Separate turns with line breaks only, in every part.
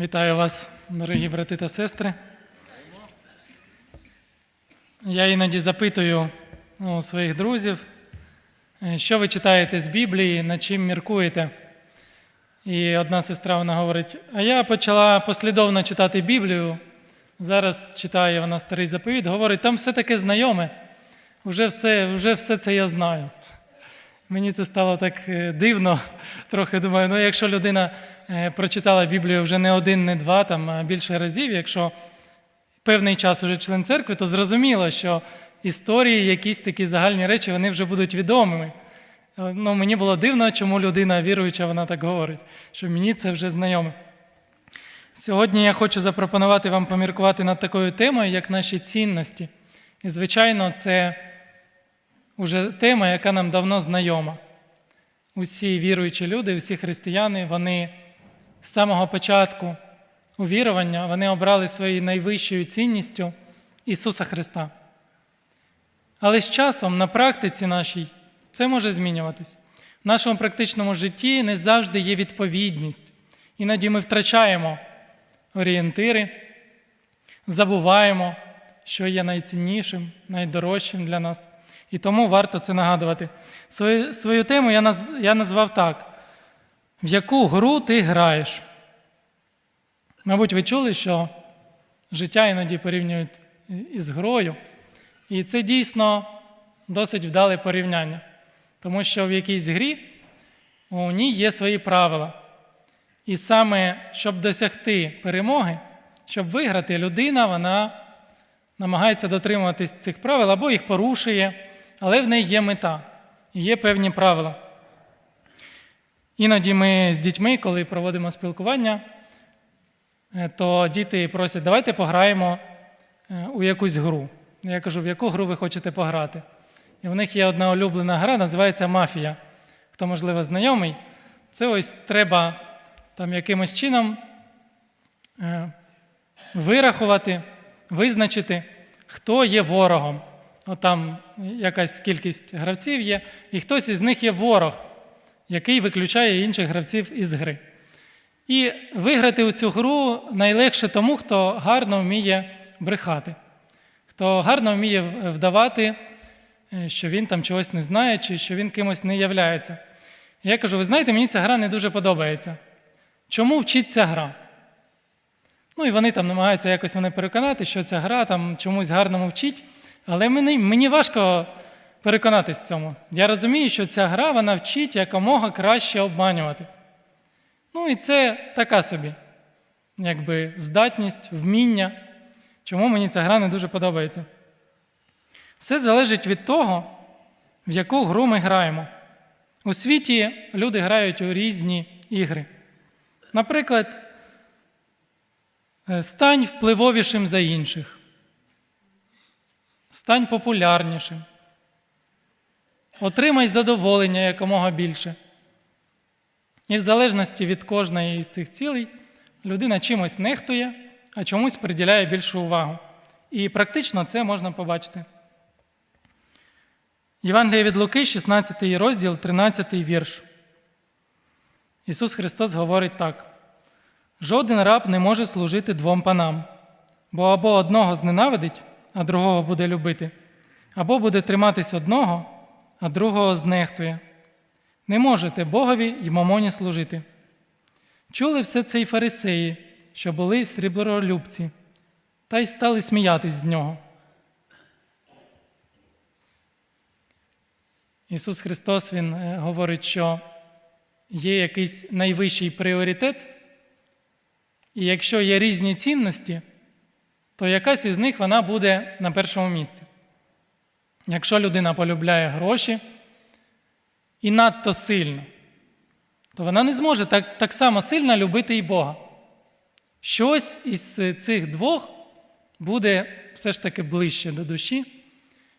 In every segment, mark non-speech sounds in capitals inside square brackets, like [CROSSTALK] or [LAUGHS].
Вітаю вас, дорогі брати та сестри. Я іноді запитую у своїх друзів, е, що ви читаєте з Біблії, над чим міркуєте. І одна сестра вона говорить: а я почала послідовно читати Біблію. Зараз читає вона старий заповіт, говорить, там все таке знайоме, вже все, вже все це я знаю. Мені це стало так е, дивно. [LAUGHS] Трохи думаю, ну якщо людина е, прочитала Біблію вже не один, не два, там, а більше разів, якщо певний час уже член церкви, то зрозуміло, що історії, якісь такі загальні речі, вони вже будуть відомими. Е, Ну, мені було дивно, чому людина віруюча, вона так говорить, що мені це вже знайоме. Сьогодні я хочу запропонувати вам поміркувати над такою темою, як наші цінності. І, звичайно, це вже тема, яка нам давно знайома. Усі віруючі люди, усі християни, вони з самого початку увірування вони обрали своєю найвищою цінністю Ісуса Христа. Але з часом на практиці нашій це може змінюватись. В нашому практичному житті не завжди є відповідність. Іноді ми втрачаємо орієнтири, забуваємо, що є найціннішим, найдорожчим для нас. І тому варто це нагадувати. Свою, свою тему я, наз, я назвав так: в яку гру ти граєш? Мабуть, ви чули, що життя іноді порівнюють із грою. І це дійсно досить вдале порівняння. Тому що в якійсь грі у ній є свої правила. І саме, щоб досягти перемоги, щоб виграти, людина вона намагається дотримуватись цих правил або їх порушує, але в неї є мета, є певні правила. Іноді ми з дітьми, коли проводимо спілкування, е, то діти просять, давайте пограємо е, у якусь гру. Я кажу, в яку гру ви хочете пограти? І в них є одна улюблена гра, називається Мафія. Хто, можливо, знайомий, це ось треба там якимось чином е, вирахувати, визначити, хто є ворогом. От там якась кількість гравців є, і хтось із них є ворог, який виключає інших гравців із гри. І виграти у цю гру найлегше тому, хто гарно вміє брехати, хто гарно вміє вдавати, е, що він там чогось не знає, чи що він кимось не являється. Я кажу: ви знаєте, мені ця гра не дуже подобається. Чому вчиться гра? Ну і вони там намагаються якось мене переконати, що ця гра там чомусь гарному вчить, але мені, мені важко переконатись в цьому. Я розумію, що ця гра вона вчить якомога краще обманювати. Ну і це така собі, якби здатність, вміння, чому мені ця гра не дуже подобається. Все залежить від того, в яку гру ми граємо. У світі люди грають у різні ігри. Наприклад, е, стань впливовішим за інших, стань популярнішим, отримай задоволення якомога більше. І в залежності від кожної із цих цілей людина чимось нехтує, а чомусь приділяє більшу увагу. І практично це можна побачити. Євангелія від Луки, 16 розділ, 13 вірш. Ісус Христос говорить так: жоден раб не може служити двом панам, бо або одного зненавидить, а другого буде любити, або буде триматись одного, а другого знехтує. Не можете Богові й мамоні служити. Чули все це й фарисеї, що були сріблоролюбці, та й стали сміятись з нього. Ісус Христос Він е, говорить, що є якийсь найвищий пріоритет, і якщо є різні цінності, то якась із них вона буде на першому місці. Якщо людина полюбляє гроші і надто сильно, то вона не зможе так, так само сильно любити і Бога. Щось із цих двох буде все ж таки ближче до душі,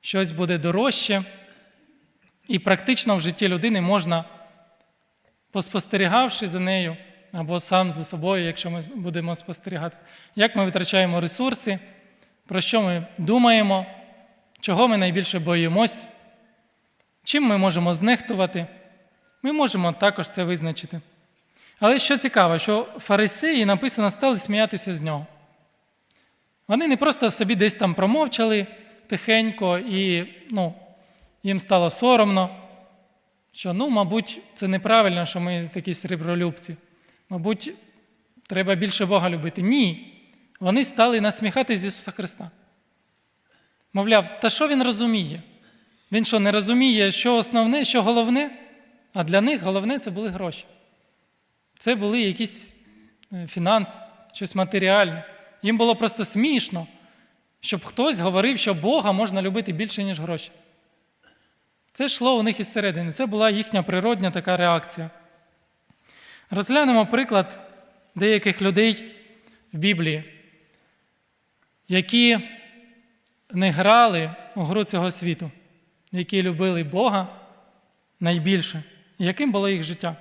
щось буде дорожче. І практично в житті людини можна, поспостерігавши за нею, або сам за собою, якщо ми будемо спостерігати, як ми витрачаємо ресурси, про що ми думаємо, чого ми найбільше боїмось, чим ми можемо знехтувати, ми можемо також це визначити. Але що цікаво, що фарисеї написано стали сміятися з нього. Вони не просто собі десь там промовчали тихенько, і ну, їм стало соромно, що, ну, мабуть, це неправильно, що ми такі срібролюбці. Мабуть, треба більше Бога любити. Ні. Вони стали насміхатись з Ісуса Христа. Мовляв, та що він розуміє? Він що не розуміє, що основне, що головне? А для них головне це були гроші. Це були якісь е, фінанси, щось матеріальне. Їм було просто смішно, щоб хтось говорив, що Бога можна любити більше, ніж гроші. Це йшло у них із середини. Це була їхня природня така реакція. Розглянемо приклад деяких людей в Біблії, які не грали у гру цього світу, які любили Бога найбільше, яким було їх життя.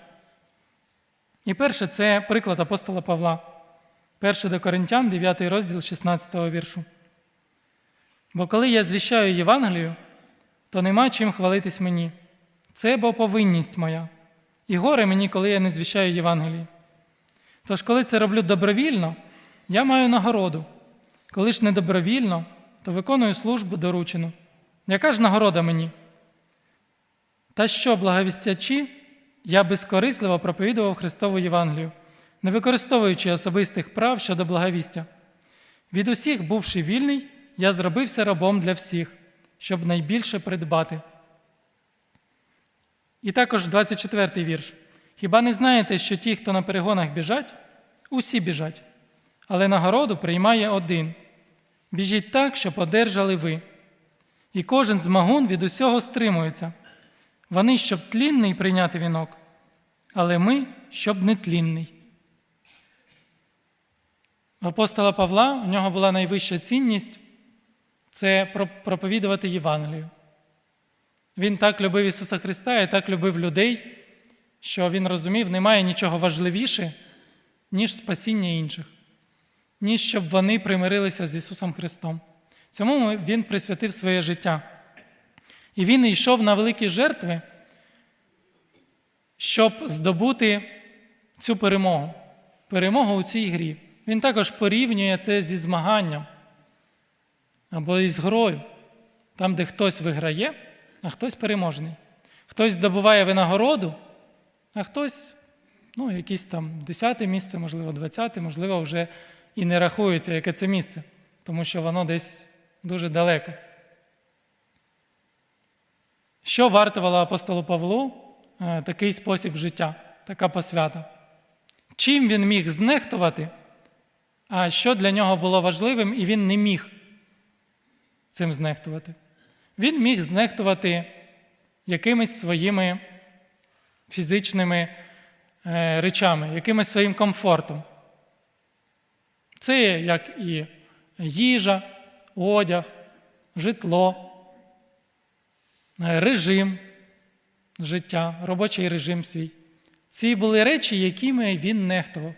І перше це приклад апостола Павла, 1 до Коринтян, 9 розділ 16 віршу. Бо коли я звіщаю Євангелію, то нема чим хвалитись мені. Це бо повинність моя. І горе мені, коли я не звіщаю Євангелії. Тож, коли це роблю добровільно, я маю нагороду. Коли ж не добровільно, то виконую службу доручену. Яка ж нагорода мені? Та що, благовістячи, я безкорисливо проповідував Христову Євангелію, не використовуючи особистих прав щодо благовістя. Від усіх, бувши вільний, я зробився рабом для всіх, щоб найбільше придбати. І також 24 й вірш. Хіба не знаєте, що ті, хто на перегонах біжать, усі біжать, але нагороду приймає один. Біжіть так, щоб одержали ви. І кожен з магун від усього стримується. Вони, щоб тлінний прийняти вінок, але ми, щоб нетлінний. В апостола Павла у нього була найвища цінність це проповідувати Євангелію. Він так любив Ісуса Христа і так любив людей, що він розумів, немає нічого важливіше, ніж спасіння інших, ніж щоб вони примирилися з Ісусом Христом. Цьому Він присвятив своє життя. І він йшов на великі жертви, щоб здобути цю перемогу, перемогу у цій грі. Він також порівнює це зі змаганням або із грою, там, де хтось виграє, а хтось переможний. Хтось здобуває винагороду, а хтось, ну, якесь там 10 місце, можливо, 20, можливо, вже і не рахується, яке це місце, тому що воно десь дуже далеко. Що вартувало апостолу Павлу е, такий спосіб життя, така посвята? Чим він міг знехтувати, а що для нього було важливим, і він не міг цим знехтувати? Він міг знехтувати якимись своїми фізичними е, речами, якимось своїм комфортом. Це як і їжа, одяг, житло. Е, режим життя, робочий режим свій. Ці були речі, якими він нехтував.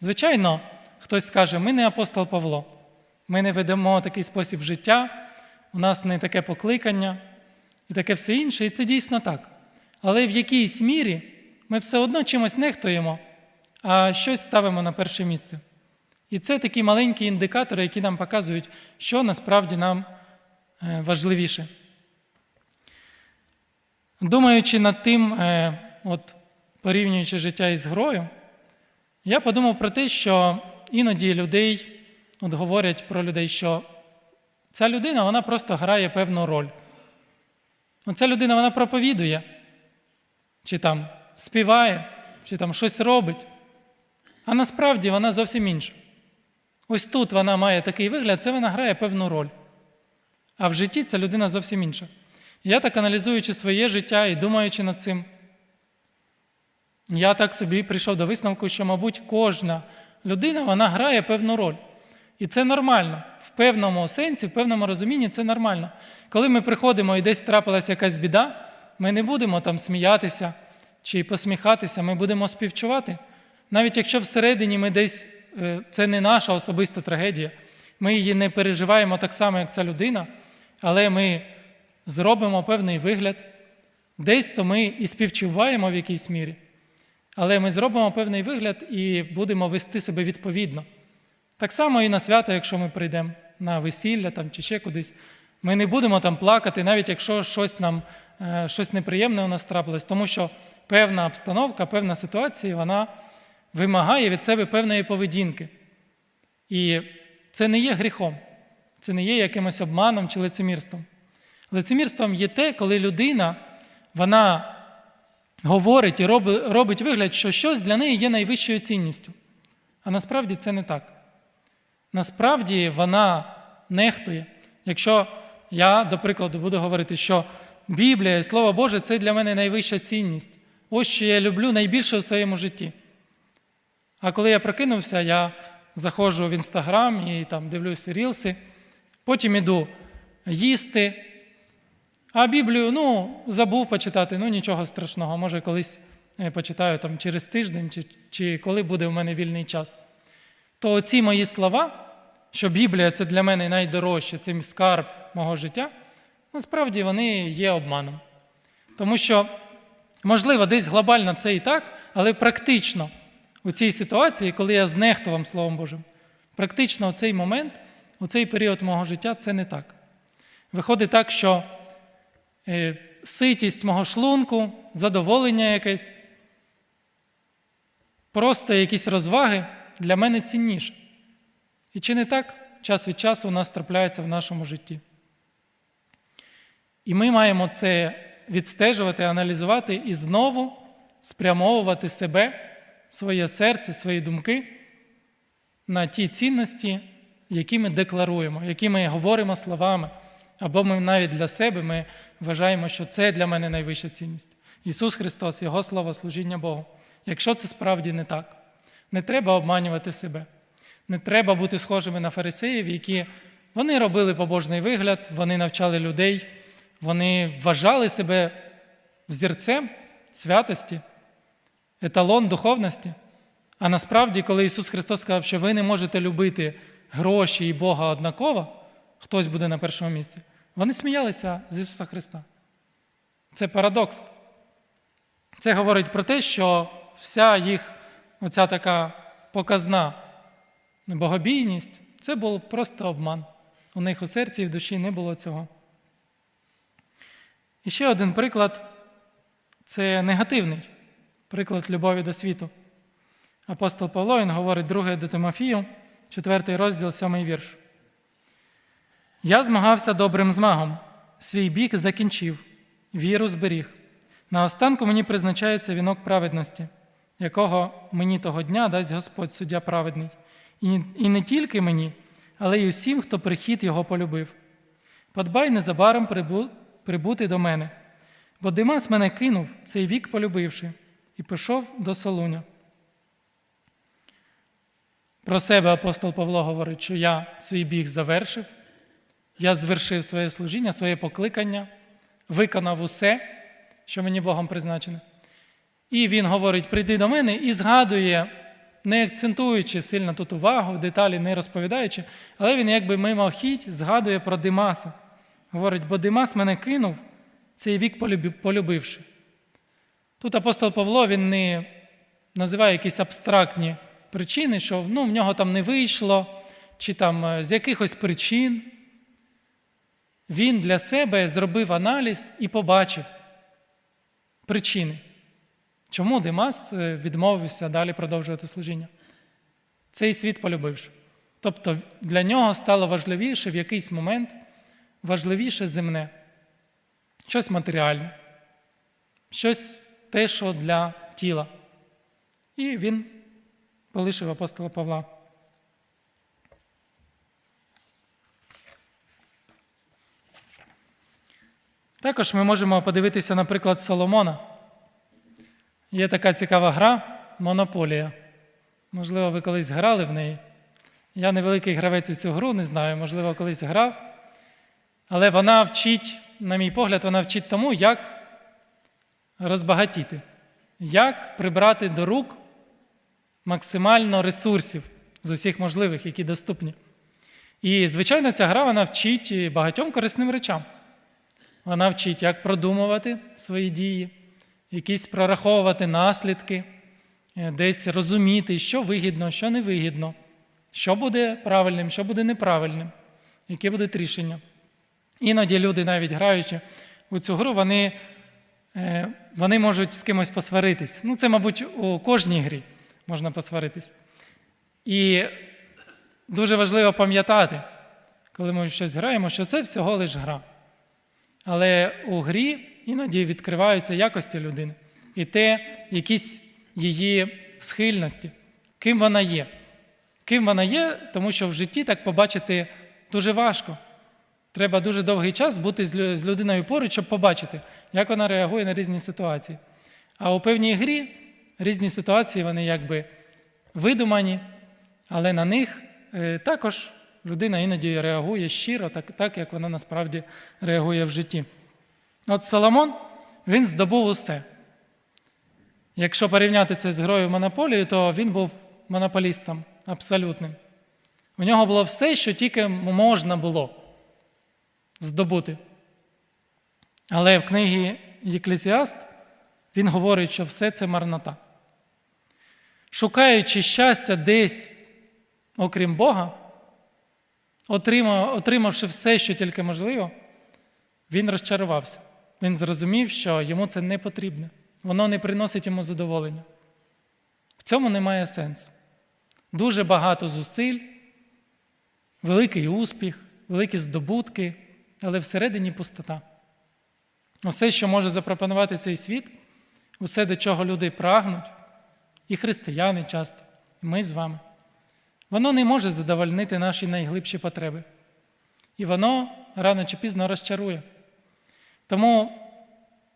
Звичайно, хтось скаже, ми не апостол Павло, ми не ведемо такий спосіб життя, у нас не таке покликання і таке все інше, і це дійсно так. Але в якійсь мірі ми все одно чимось нехтуємо, а щось ставимо на перше місце. І це такі маленькі індикатори, які нам показують, що насправді нам е, важливіше. Думаючи над тим, е, от, порівнюючи життя із грою, я подумав про те, що іноді людей от говорять про людей, що ця людина вона просто грає певну роль. Ця людина вона проповідує, чи там співає, чи там щось робить. А насправді вона зовсім інша. Ось тут вона має такий вигляд, це вона грає певну роль. А в житті ця людина зовсім інша. Я так аналізуючи своє життя і думаючи над цим, я так собі прийшов до висновку, що, мабуть, кожна людина вона грає певну роль. І це нормально. В певному сенсі, в певному розумінні це нормально. Коли ми приходимо і десь трапилася якась біда, ми не будемо там сміятися чи посміхатися, ми будемо співчувати. Навіть якщо всередині ми десь е, це не наша особиста трагедія, ми її не переживаємо так само, як ця людина, але ми зробимо певний вигляд, десь то ми і співчуваємо в якійсь мірі. Але ми зробимо певний вигляд і будемо вести себе відповідно. Так само і на свято, якщо ми прийдемо на весілля там, чи ще кудись. Ми не будемо там плакати, навіть якщо щось нам е, щось неприємне у нас трапилось, тому що певна обстановка, певна ситуація, вона вимагає від себе певної поведінки. І це не є гріхом, це не є якимось обманом чи лицемірством. Лицемірством є те, коли людина вона говорить і робить, робить вигляд, що щось для неї є найвищою цінністю. А насправді це не так. Насправді вона нехтує. Якщо я, до прикладу, буду говорити, що Біблія і Слово Боже це для мене найвища цінність. Ось що я люблю найбільше у своєму житті. А коли я прокинувся, я заходжу в інстаграм і там дивлюся рілси, потім іду їсти. А Біблію, ну, забув почитати, ну нічого страшного, може колись е, почитаю там через тиждень, чи, чи коли буде в мене вільний час. То оці мої слова, що Біблія це для мене найдорожче, це скарб мого життя, насправді вони є обманом. Тому що, можливо, десь глобально це і так, але практично у цій ситуації, коли я знехтував Словом Божим, практично у цей момент, у цей період мого життя це не так. Виходить так, що е, ситість мого шлунку, задоволення якесь, просто якісь розваги для мене цінніше. І чи не так час від часу у нас трапляється в нашому житті? І ми маємо це відстежувати, аналізувати і знову спрямовувати себе, своє серце, свої думки на ті цінності, які ми декларуємо, які ми говоримо словами. Або ми навіть для себе ми вважаємо, що це для мене найвища цінність. Ісус Христос, Його слово, служіння Богу. Якщо це справді не так, не треба обманювати себе. Не треба бути схожими на фарисеїв, які вони робили побожний вигляд, вони навчали людей, вони вважали себе взірцем святості, еталон духовності. А насправді, коли Ісус Христос сказав, що ви не можете любити гроші і Бога однаково, хтось буде на першому місці, вони сміялися з Ісуса Христа. Це парадокс. Це говорить про те, що вся їх оця така показна богобійність це був просто обман. У них у серці і в душі не було цього. І ще один приклад це негативний приклад любові до світу. Апостол Павло він говорить 2 до Тимофію, 4 розділ, 7 вірш. Я змагався добрим змагом, свій бік закінчив, віру зберіг. На останку мені призначається вінок праведності, якого мені того дня дасть Господь суддя праведний. І не тільки мені, але й усім, хто прихід його полюбив. Подбай незабаром прибути до мене, бо Димас мене кинув, цей вік полюбивши, і пішов до Солуня. Про себе апостол Павло говорить, що я свій біг завершив, я звершив своє служіння, своє покликання, виконав усе, що мені Богом призначено. І він говорить: прийди до мене і згадує, не акцентуючи сильно тут увагу, деталі не розповідаючи, але він якби мимохідь згадує про Димаса. Говорить, бо Димас мене кинув, цей вік полюбивши. Тут апостол Павло він не називає якісь абстрактні причини, що ну, в нього там не вийшло, чи там з якихось причин. Він для себе зробив аналіз і побачив причини. Чому Димас відмовився далі продовжувати служіння? Цей світ полюбивши. Тобто для нього стало важливіше в якийсь момент важливіше земне, щось матеріальне, щось те, що для тіла. І він полишив апостола Павла. Також ми можемо подивитися, наприклад, Соломона. Є така цікава гра Монополія. Можливо, ви колись грали в неї. Я невеликий гравець у цю гру, не знаю, можливо, колись грав. Але вона вчить, на мій погляд, вона вчить тому, як розбагатіти, як прибрати до рук максимально ресурсів з усіх можливих, які доступні. І, звичайно, ця гра вона вчить багатьом корисним речам. Вона вчить, як продумувати свої дії, якісь прораховувати наслідки, е, десь розуміти, що вигідно, що не вигідно, що буде правильним, що буде неправильним, які будуть рішення. Іноді люди, навіть граючи у цю гру, вони, е, вони можуть з кимось посваритись. Ну, це, мабуть, у кожній грі можна посваритись. І дуже важливо пам'ятати, коли ми щось граємо, що це всього лиш гра. Але у грі іноді відкриваються якості людини і те, якісь її схильності, ким вона є. Ким вона є, тому що в житті так побачити дуже важко. Треба дуже довгий час бути з людиною поруч, щоб побачити, як вона реагує на різні ситуації. А у певній грі різні ситуації, вони якби видумані, але на них е, також людина іноді реагує щиро, так, так як вона насправді реагує в житті. От Соломон, він здобув усе. Якщо порівняти це з грою в монополію, то він був монополістом абсолютним. У нього було все, що тільки можна було здобути. Але в книгі Єклезіаст він говорить, що все це марнота. Шукаючи щастя десь, окрім Бога, отримавши все, що тільки можливо, він розчарувався. Він зрозумів, що йому це не потрібно. Воно не приносить йому задоволення. В цьому немає сенсу. Дуже багато зусиль, великий успіх, великі здобутки, але всередині пустота. Усе, що може запропонувати цей світ, усе, до чого люди прагнуть, і християни часто, і ми з вами, воно не може задовольнити наші найглибші потреби. І воно рано чи пізно розчарує. Тому,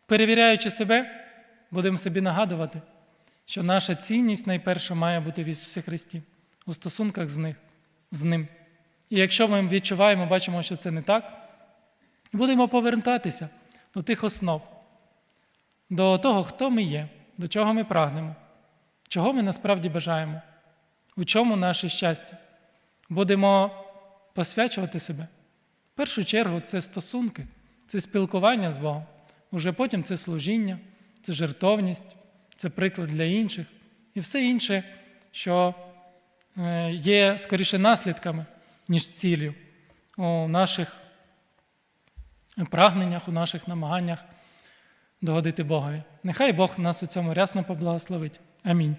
перевіряючи себе, будемо собі нагадувати, що наша цінність найперше має бути в Ісусі Христі, у стосунках з, них, з Ним. І якщо ми відчуваємо, бачимо, що це не так, будемо повертатися до тих основ, до того, хто ми є, до чого ми прагнемо, чого ми насправді бажаємо, у чому наше щастя. Будемо посвячувати себе. В першу чергу це стосунки, це спілкування з Богом. Уже потім це служіння, це жертовність, це приклад для інших і все інше, що е, є скоріше наслідками, ніж ціллю у наших прагненнях, у наших намаганнях догодити Богові. Нехай Бог нас у цьому рясно поблагословить. Амінь.